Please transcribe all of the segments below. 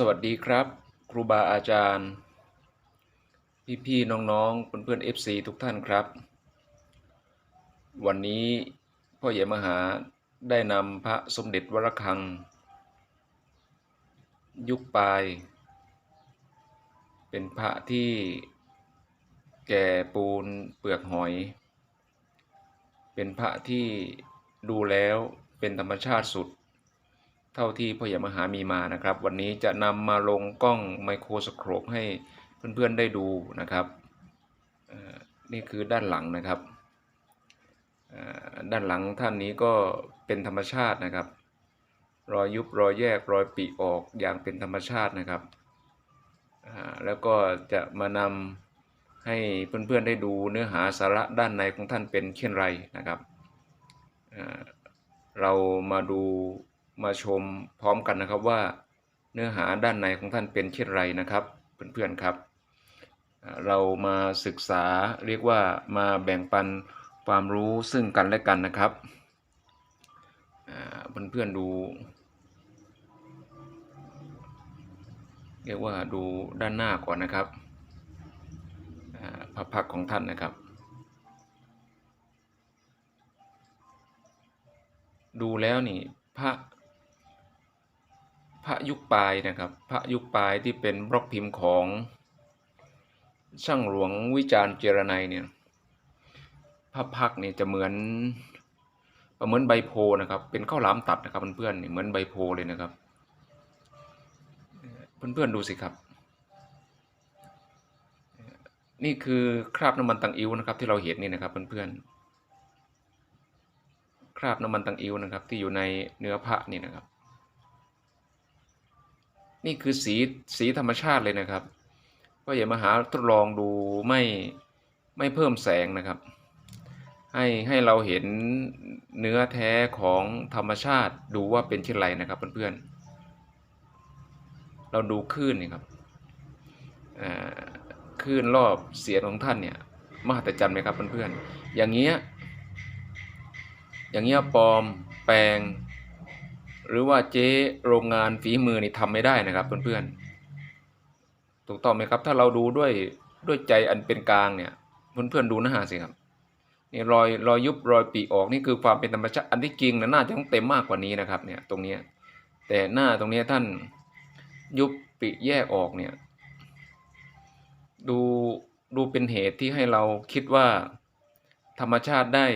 สวัสดีครับ ครูบาอาจารย์ พี่ๆน้องๆเพื่อนๆ FC ทุกท่านครับ วันนี้พ่อใหญ่มหาได้นำพระสมเด็จวรคัง ยุคปลาย เป็นพระที่แก่ปูนเปลือกหอย เป็นพระที่ดูแล้วเป็นธรรมชาติสุด เท่าที่พ่อใหญ่มหามีมานะครับ วันนี้จะนำมาลงกล้องไมโครสโคปให้เพื่อนๆได้ดูนะครับนี่คือด้านหลังนะครับด้านหลังท่านนี้ก็เป็นธรรมชาตินะครับ รอยยุบรอยแยกรอยปีออกอย่างเป็นธรรมชาตินะครับแล้วก็จะมานำให้เพื่อนๆได้ดูเนื้อหาสาระด้านในของท่านเป็นเช่นไรนะครับ เรามาดู มาชมพร้อมกันนะครับว่าเนื้อหาด้านในของท่านเป็นเช่นไรนะครับ เพื่อนๆครับ เรามาศึกษาเรียกว่ามาแบ่งปันความรู้ซึ่งกันและกันนะครับอ่าเพื่อนๆดู เรียกว่าดูด้านหน้าก่อนนะครับพระพักของท่านนะครับ ดูแล้วนี่พระ พระยุคปลายนะครับ พระยุคปลายที่เป็นบล็อกพิมพ์ของช่างหลวงวิจารณ์เจรไนเนี่ยพระพักเนี่ยจะเหมือนเหมือนใบโพนะครับ เป็นข้าวหลามตัดนะครับเพื่อนๆเหมือนใบโพเลยนะครับ เพื่อนๆดูสิครับ นี่คือคราบน้ำมันตังอิ้วนะครับ ที่เราเห็นนี่นะครับเพื่อนๆคราบน้ำมันตังอิ้วนะครับ ที่อยู่ในเนื้อพระนี่นะครับ นี่คือสีสีธรรมชาติเลยนะครับ ก็อย่ามาหาทดลองดูไม่ไม่เพิ่มแสงนะครับ ให้ให้เราเห็นเนื้อแท้ของธรรมชาติดูว่าเป็นเช่นไรนะครับเพื่อนๆ เราดูคลื่นนี่ครับอ่าคลื่นรอบเสียงของท่านเนี่ยมหัศจรรย์ไหมครับเพื่อนๆ อย่างเงี้ย อย่างเงี้ยปลอมแปลง หรือว่าเจ๊โรงงานฝีมือนี่ทำไม่ได้นะครับเพื่อนๆถูกต้องไหมครับ ถ้าเราดูด้วยด้วยใจอันเป็นกลางเนี่ยเพื่อนๆดูหน้าสิครับนี่รอยรอยยุบรอยปีออกนี่คือความเป็นธรรมชาติอันที่จริงนะน่าจะต้องเต็มมากกว่านี้นะครับเนี่ยตรงเนี้ยแต่หน้าตรงเนี้ยท่านยุบปีแยกออกเนี่ยดูดูเป็นเหตุที่ให้เราคิดว่าธรรมชาติได้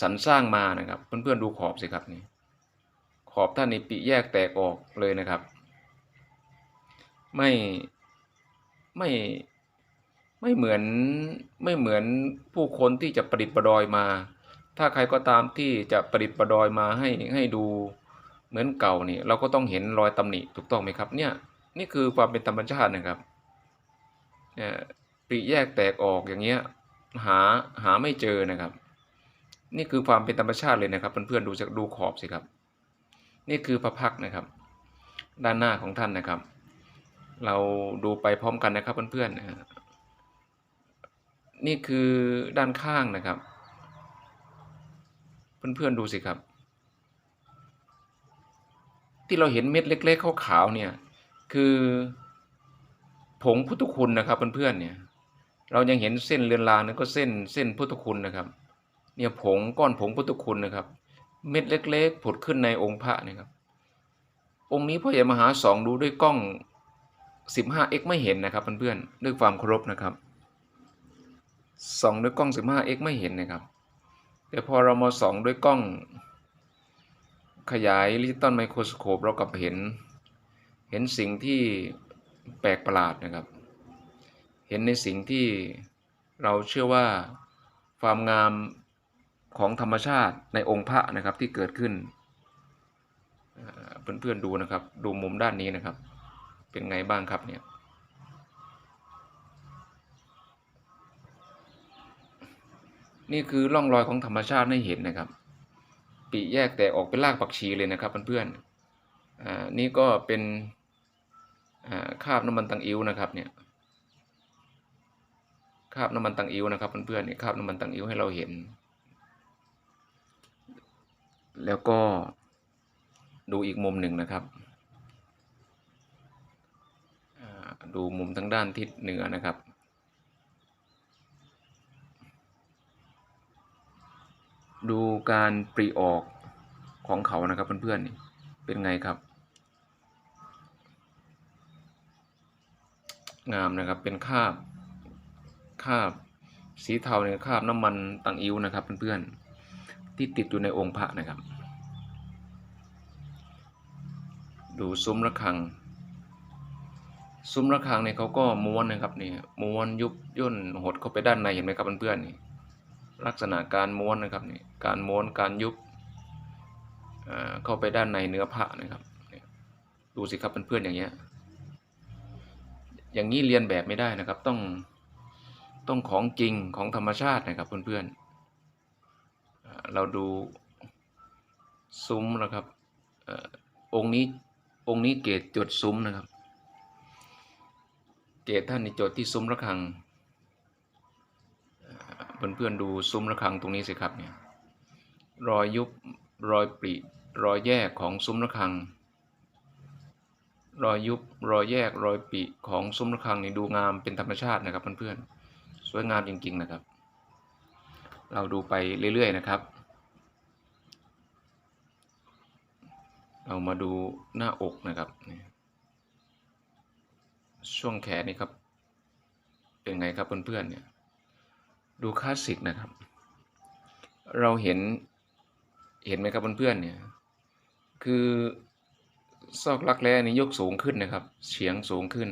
สรรสร้างมานะครับ เพื่อนๆดูขอบสิครับนี่ ขอบท่านนี่ปีแยกแตกออกเลยนะครับ ไม่ไม่ไม่เหมือนไม่เหมือนผู้คนที่จะประดิษฐ์ประดอยมา ถ้าใครก็ตามที่จะประดิษฐ์ประดอยมาให้ให้ดูเหมือนเก่านี่เราก็ต้องเห็นรอยตำหนิถูกต้องไหมครับ เนี่ยนี่คือความเป็นธรรมชาตินะครับเนี่ยปีแยกแตกออกอย่างเงี้ยหาหาไม่เจอนะครับ นี่คือความเป็นธรรมชาติเลยนะครับเพื่อนๆดูจากดูขอบสิครับ นี่คือพระพักนะครับ ด้านหน้าของท่านนะครับ เราดูไปพร้อมกันนะครับเพื่อนๆน,นี่คือด้านข้างนะครับ เพื่อนๆดูสิครับ ที่เราเห็นเม็ดเล็กๆขาวๆเนี่ยคือผงพุทธคุณนะครับเพื่อนๆเนี่ย เรายังเห็นเส้นเรือนรางนั่นก็เส้นเส้นพุทธคุณนะครับ เนี่ยผงก้อนผงพุทธคุณนะครับ เม็ดเล็ก ๆ ผุดขึ้นในองค์พระนี่ครับ องค์นี้พ่อใหญ่มหาสองดูด้วยกล้อง 15x ไม่เห็นนะครับเพื่อนๆด้วยความเคารพนะครับส่องด้วยกล้อง 15x ไม่เห็นนะครับแต่พอเรามาส่องด้วยกล้อง ขยายดิจิตอลไมโครสโคปเรากลับเห็น เห็นสิ่งที่แปลกประหลาดนะครับ เห็นในสิ่งที่เราเชื่อว่าความงาม ของธรรมชาติในองค์พระนะครับที่เกิดขึ้นเอ่อเพื่อนๆดูนะครับ ดูมุมด้านนี้นะครับ เป็นไงบ้างครับเนี่ยนี่คือร่องรอยของธรรมชาติให้เห็นนะครับ ปีแยกแต่ออกเป็นรากผักชีเลยนะครับเพื่อนๆอ่านี่ก็เป็นคาบน้ำมันตังอิ้วนะครับเนี่ยคาบน้ำมันตังอิ้วนะครับเพื่อนๆเนี่ยคาบน้ำมันตังอิ้วให้เราเห็น แล้วก็ดูอีกมุมหนึ่งนะครับ ดูมุมทางด้านทิศเหนือนะครับ ดูการปริออกของเขานะครับเพื่อนๆ เป็นไงครับ งามนะครับ เป็นคาบ คาบสีเทาเนี่ยคาบน้ำมันตังอิ้วนะครับเพื่อนๆ ที่ติดอยู่ในองค์พระนะครับ ดูซุ้มระฆัง ซุ้มระฆังเนี่ยเขาก็ม้วนนะครับนี่ม้วนยุบย่นหดเข้าไปด้านในเห็นไหมครับเพื่อนๆนี่ลักษณะการม้วนนะครับนี่การม้วนการยุบเข้าไปด้านในเนื้อผ้านะครับดูสิครับเพื่อนๆอย่างเงี้ยอย่างนี้เรียนแบบไม่ได้นะครับต้องต้องของจริงของธรรมชาตินะครับเพื่อนๆ เราดูซุ้มนะครับอองค์นี้องค์นี้เกตจดซุ้มนะครับ เกตท่านในจดที่ซุ้มระฆังเพื่อนๆดูซุ้มระฆังตรงนี้สิครับเนี่ยรอยยุบรอยปริรอยแยกของซุ้มระฆัง รอยยุบรอยแยกรอยปริของซุ้มระฆังนี่ดูงามเป็นธรรมชาตินะครับเพื่อนๆสวยงามจริงๆนะครับ เราดูไปเรื่อย ๆ นะครับ เรามาดูหน้าอกนะครับ ช่วงแขนนี่ครับ เป็นไงครับเพื่อนๆเนี่ย ดูคลาสสิกนะครับ เราเห็น เห็นไหมครับเพื่อนๆเนี่ย คือซอกรักแร้นี่ยกสูงขึ้นนะครับ เฉียงสูงขึ้น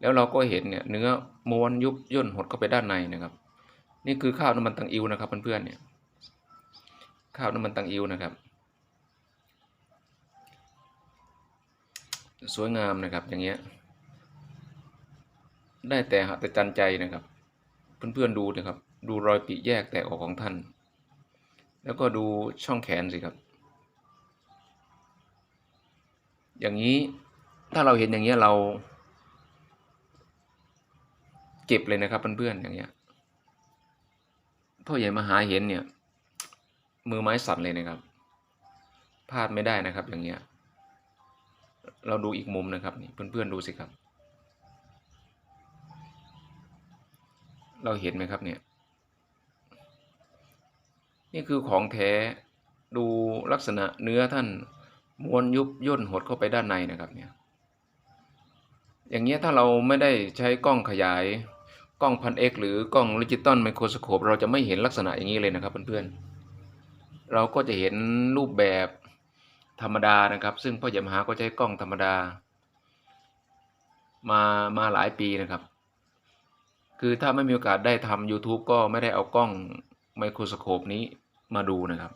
แล้วเราก็เห็นเนี่ยเนื้อม้วนยุบย่นหดเข้าไปด้านในนะครับ นี่คือข้าวน้ำมันตังอิวนะครับเพื่อนๆเนี่ย ข้าวน้ำมันตังอิวนะครับ สวยงามนะครับอย่างเงี้ย ได้แต่หัตจันใจนะครับ เพื่อนๆดูนะครับ ดูรอยปีแยกแตกออกของท่าน แล้วก็ดูช่องแขนสิครับ อย่างนี้ถ้าเราเห็นอย่างเงี้ยเรา เก็บเลยนะครับเพื่อนๆอย่างเงี้ย พ่อใหญ่มหาเห็นเนี่ย มือไม้สั่นเลยนะครับพลาดไม่ได้นะครับ อย่างเงี้ย เราดูอีกมุมนะครับนี่เพื่อนๆดูสิครับ เราเห็นไหมครับเนี่ย นี่คือของแท้ดูลักษณะเนื้อท่านม้วนยุบย่นหดเข้าไปด้านในนะครับเนี่ย อย่างเงี้ยถ้าเราไม่ได้ใช้กล้องขยาย กล้องพันเอกหรือกล้องดิจิตอลไมโครสโคปเราจะไม่เห็นลักษณะอย่างนี้เลยนะครับเพื่อนๆ เราก็จะเห็นรูปแบบธรรมดานะครับ ซึ่งพ่อใหญ่มหาก็ใช้กล้องธรรมดา มามาหลายปีนะครับ คือถ้าไม่มีโอกาสได้ทำ YouTube ก็ไม่ได้เอากล้องไมโครสโคปนี้มาดูนะครับ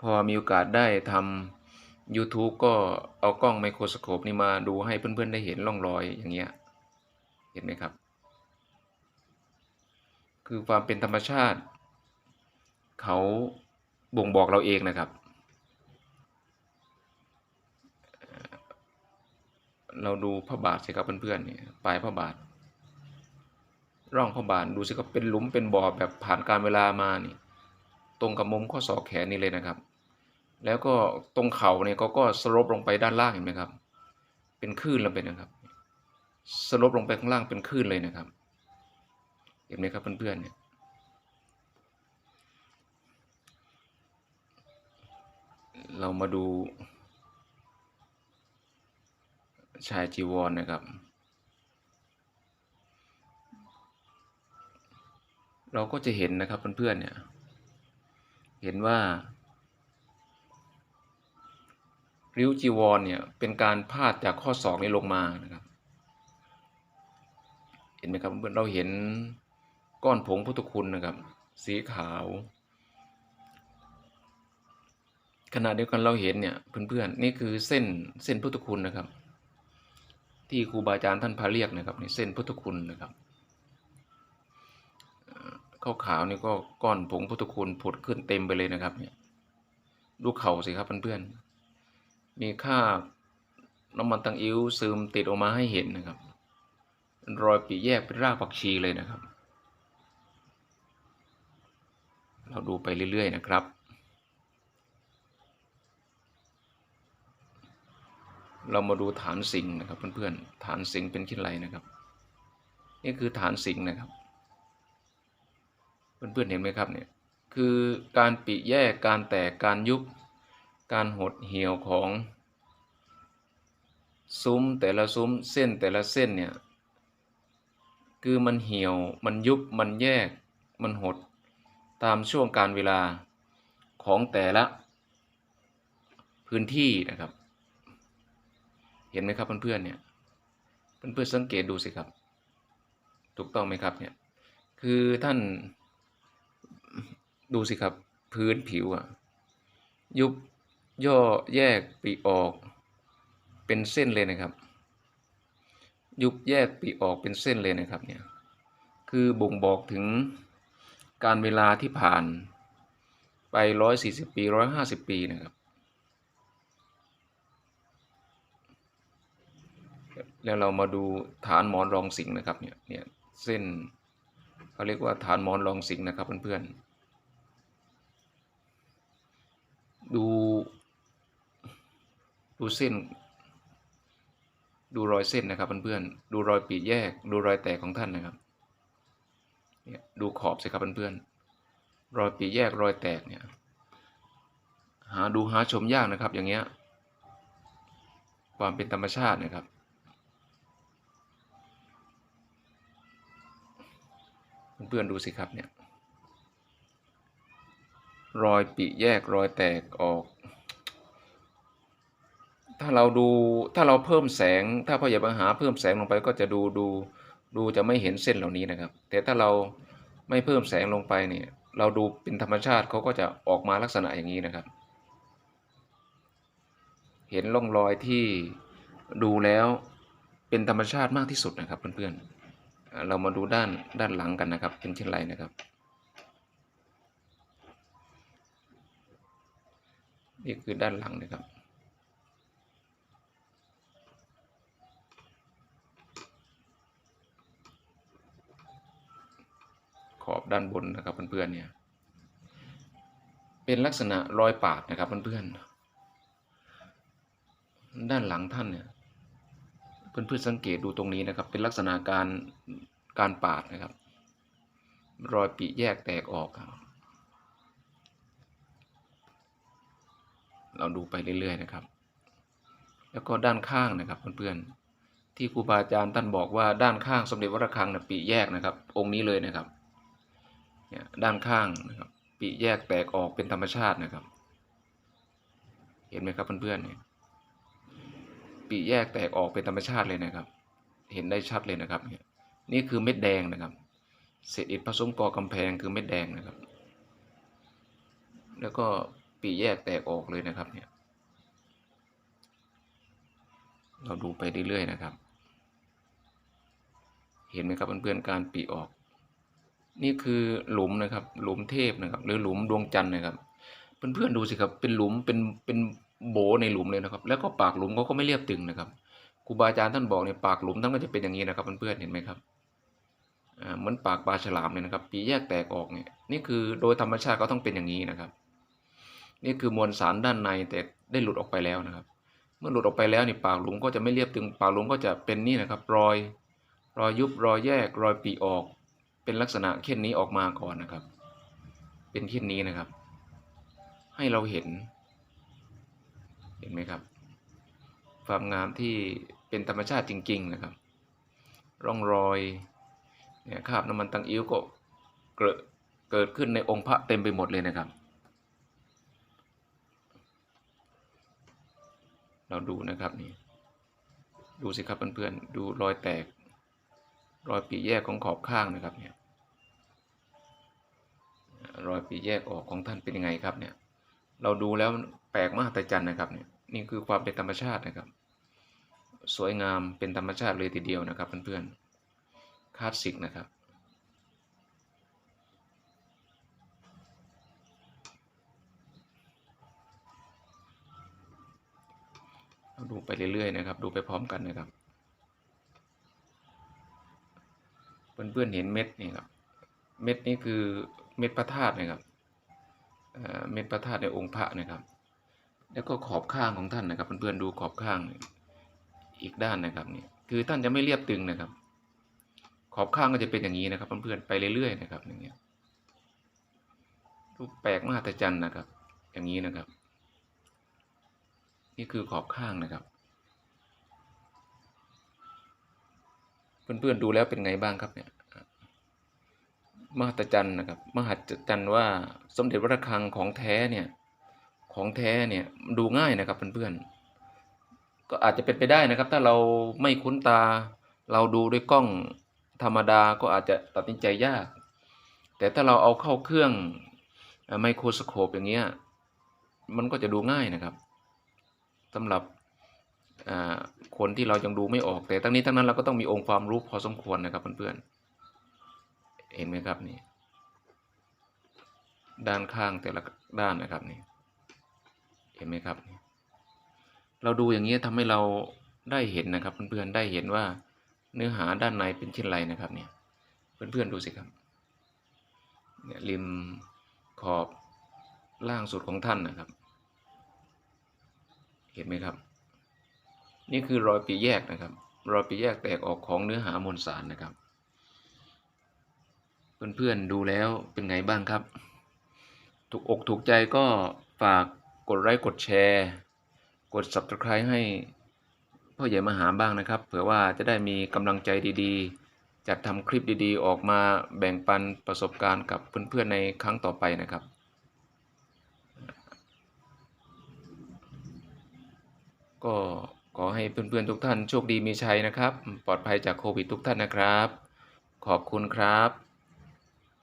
พอมีโอกาสได้ทำ YouTube ก็เอากล้องไมโครสโคปนี้มาดูให้เพื่อนๆได้เห็นร่องรอยอย่างเงี้ย เห็นไหมครับ คือความเป็นธรรมชาติ เขาบ่งบอกเราเองนะครับ เราดูพระบาทสิครับเพื่อนๆเนี่ยปลายพระบาท ร่องพระบาทดูสิครับเป็นหลุมเป็นบ่อแบบผ่านการเวลามานี่ ตรงกับมุมข้อศอกแขนนี่เลยนะครับ แล้วก็ตรงเข่าเนี่ยเขาก็สลบลงไปด้านล่างเห็นไหมครับ เป็นคลื่นแล้วเป็นนะครับ สลบลงไปข้างล่างเป็นคลื่นเลยนะครับ เห็นไหมครับเพื่อนๆเนี่ยเรามาดู ชายจีวรนนะครับ เราก็จะเห็นนะครับเพื่อนๆเนี่ย เห็นว่า ริ้วจีวรเนี่ยเป็นการพาดจากข้อศอกนี้ลงมานะครับ เห็นไหมครับเพื่อนเราเห็นก้อนผงพุทธคุณนะครับ สีขาว ขณะเดียวกันเราเห็นเนี่ยเพื่อนๆนี่คือเส้นเส้นพุทธคุณนะครับ ที่ครูบาอาจารย์ท่านพาเรียกนะครับในเส้นพุทธคุณนะครับขาวขาวนี่ก็ก้อนผงพุทธคุณผุดขึ้นเต็มไปเลยนะครับเนี่ยดูเข่าสิครับเพื่อนๆมีค่าน้ำมันตังอิ้วซึมติดออกมาให้เห็นนะครับ รอยปีแยกเป็นรากผักชีเลยนะครับ เราดูไปเรื่อย ๆ นะครับ เรามาดูฐานสิงห์นะครับเพื่อนๆฐานสิงห์เป็นขี้ไรนะครับ นี่คือฐานสิงห์นะครับ เพื่อนๆเห็นไหมครับเนี่ยคือการปิแยกการแตกการยุบการหดเหี่ยวของ ซุ้มแต่ละซุ้มเส้นแต่ละเส้นเนี่ย คือมันเหี่ยว มันยุบ มันแยก มันหด ตามช่วงการเวลาของแต่ละพื้นที่นะครับ เห็นไหมครับเพื่อนๆเนี่ย เพื่อนๆสังเกตดูสิครับ ถูกต้องไหมครับเนี่ย คือท่านดูสิครับพื้นผิวอะยุบย่อแยกปีออก เป็นเส้นเลยนะครับ ยุบแยกปีออกเป็นเส้นเลยนะครับเนี่ยคือบ่งบอกถึงการเวลาที่ผ่านไปร้อยสี่สิบปีร้อยห้าสิบปีนะครับ แล้วเรามาดูฐานหมอนรองสิงนะครับเนี่ยเนี่ยเส้นเขาเรียกว่าฐานหมอนรองสิงนะครับเพื่อนๆดูดูเส้น ดูรอยเส้นนะครับเพื่อนๆ ดูรอยปีแยก ดูรอยแตกของท่านนะครับ เนี่ยดูขอบสิครับเพื่อนๆ รอยปีแยกรอยแตกเนี่ย หาดูหาชมยากนะครับ อย่างเงี้ย ความเป็นธรรมชาตินะครับ เพื่อนๆดูสิครับเนี่ย รอยปีแยกรอยแตกออก ถ้าเราดูถ้าเราเพิ่มแสง ถ้าพยาบาหาเพิ่มแสงลงไปก็จะดูดูดูจะไม่เห็นเส้นเหล่านี้นะครับ แต่ถ้าเราไม่เพิ่มแสงลงไปเนี่ยเราดูเป็นธรรมชาติเขาก็จะออกมาลักษณะอย่างนี้นะครับ เห็นร่องรอยที่ดูแล้วเป็นธรรมชาติมากที่สุดนะครับเพื่อนๆ เรามาดูด้านด้านหลังกันนะครับ เป็นเช่นไรนะครับ นี่คือด้านหลังนะครับ ขอบด้านบนนะครับเพื่อนๆเนี่ยเป็นลักษณะรอยปาดนะครับเพื่อนๆด้านหลังท่านเนี่ยเพื่อนๆสังเกตดูตรงนี้นะครับ เป็นลักษณะการการปาดนะครับ รอยปีแยกแตกออก เราดูไปเรื่อยๆนะครับ แล้วก็ด้านข้างนะครับเพื่อนๆที่ครูบาอาจารย์ท่านบอกว่าด้านข้างสมเด็จวัดระฆังนะปีแยกนะครับ องค์นี้เลยนะครับ เนี่ยด้านข้างนะครับปีแยกแตกออกเป็นธรรมชาตินะครับ เห็นไหมครับเพื่อนๆเนี่ยปีแยกแตกออกเป็นธรรมชาติเลยนะครับ เห็นได้ชัดเลยนะครับเนี่ยนี่คือเม็ดแดงนะครับ เศษอิฐผสมกอกำแพงคือเม็ดแดงนะครับ แล้วก็ปีแยกแตกออกเลยนะครับเนี่ยเราดูไปเรื่อยๆนะครับ เห็นไหมครับเพื่อนๆการปีออก นี่คือหลุมนะครับ หลุมเทพนะครับ หรือหลุมดวงจันทร์นะครับ เพื่อนๆดูสิครับ เป็นหลุม เป็น เป็นโบในหลุมเลยนะครับ แล้วก็ปากหลุมเขาก็ไม่เรียบตึงนะครับ ครูบาอาจารย์ท่านบอกเนี่ยปากหลุมท่านก็จะเป็นอย่างนี้นะครับเพื่อนๆเห็นไหมครับ อ่า เหมือนปากปลาฉลามเลยนะครับ ปีแยกแตกออกเนี่ย นี่คือโดยธรรมชาติเขาต้องเป็นอย่างนี้นะครับ นี่คือมวลสารด้านในแต่ได้หลุดออกไปแล้วนะครับ เมื่อหลุดออกไปแล้วนี่ปากหลุมก็จะไม่เรียบตึง ปากหลุมก็จะเป็นนี่นะครับ รอย รอยยุบ รอยแยก รอยปีออก เป็นลักษณะเช่นนี้ออกมาก่อนนะครับ เป็นเช่นนี้นะครับ ให้เราเห็น เห็นไหมครับ ความงามที่เป็นธรรมชาติจริง ๆนะครับ ร่องรอยเนี่ยคราบน้ำมันตังอิ้วก็เกิดเกิดขึ้นในองค์พระเต็มไปหมดเลยนะครับ เราดูนะครับนี่ดูสิครับเพื่อนๆดูรอยแตก รอยปีแยกของขอบข้างนะครับเนี่ยรอยปีแยกออกของท่านเป็นยังไงครับเนี่ย เราดูแล้วแปลกมากแต่จันนะครับเนี่ยนี่คือความเป็นธรรมชาตินะครับ สวยงามเป็นธรรมชาติเลยทีเดียวนะครับเพื่อนๆคลาสสิกนะครับเราดูไปเรื่อยๆนะครับ ดูไปพร้อมกันนะครับ เพื่อนๆเห็นเม็ดนี่ครับ เม็ดนี้คือเม็ดพระธาตุนะครับเม็ดพระธาตุในองค์พระนะครับ แล้วก็ขอบข้างของท่านนะครับ เพื่อนๆดูขอบข้างอีกด้านนะครับนี่คือท่านจะไม่เรียบตึงนะครับ ขอบข้างก็จะเป็นอย่างนี้นะครับ เพื่อนๆไปเรื่อยๆนะครับอย่างเงี้ยรูปแปลกมหัศจรรย์นะครับ อย่างนี้นะครับ นี่คือขอบข้างนะครับ เพื่อนๆดูแล้วเป็นไงบ้างครับเนี่ยมหัศจรรย์นะครับมหัศจรรย์ว่าสมเด็จพระระฆังของแท้เนี่ยของแท้เนี่ยดูง่ายนะครับเพื่อนๆก็อาจจะเป็นไปได้นะครับ ถ้าเราไม่คุ้นตาเราดูด้วยกล้องธรรมดาก็อาจจะตัดสินใจยาก แต่ถ้าเราเอาเข้าเครื่องไมโครสโคปอย่างเงี้ยมันก็จะดูง่ายนะครับสำหรับอ่า คนที่เรายังดูไม่ออก แต่ทั้งนี้ทั้งนั้นเราก็ต้องมีองค์ความรู้พอสมควรนะครับเพื่อนๆ เห็นไหมครับนี่ ด้านข้างแต่ละด้านนะครับนี่ เห็นไหมครับ เราดูอย่างนี้ทำให้เราได้เห็นนะครับเพื่อนๆ ได้เห็นว่าเนื้อหาด้านในเป็นเช่นไรนะครับเนี่ย เพื่อนๆดูสิครับ เนี่ยริมขอบล่างสุดของท่านนะครับ เห็นไหมครับ นี่คือรอยปีแยกนะครับ รอยปีแยกแตกออกของเนื้อหามวลสารนะครับ เพื่อนๆดูแล้วเป็นไงบ้างครับ ถูกอกถูกใจก็ฝากกดไลค์กดแชร์ กด subscribe ให้พ่อใหญ่มาหาบ้างนะครับ เผื่อว่าจะได้มีกำลังใจดีๆ จัดทำคลิปดีๆ ออกมาแบ่งปันประสบการณ์กับเพื่อนๆในครั้งต่อไปนะครับก็ ขอให้เพื่อนๆทุกท่านโชคดีมีชัยนะครับ ปลอดภัยจากโควิดทุกท่านนะครับ ขอบคุณครับ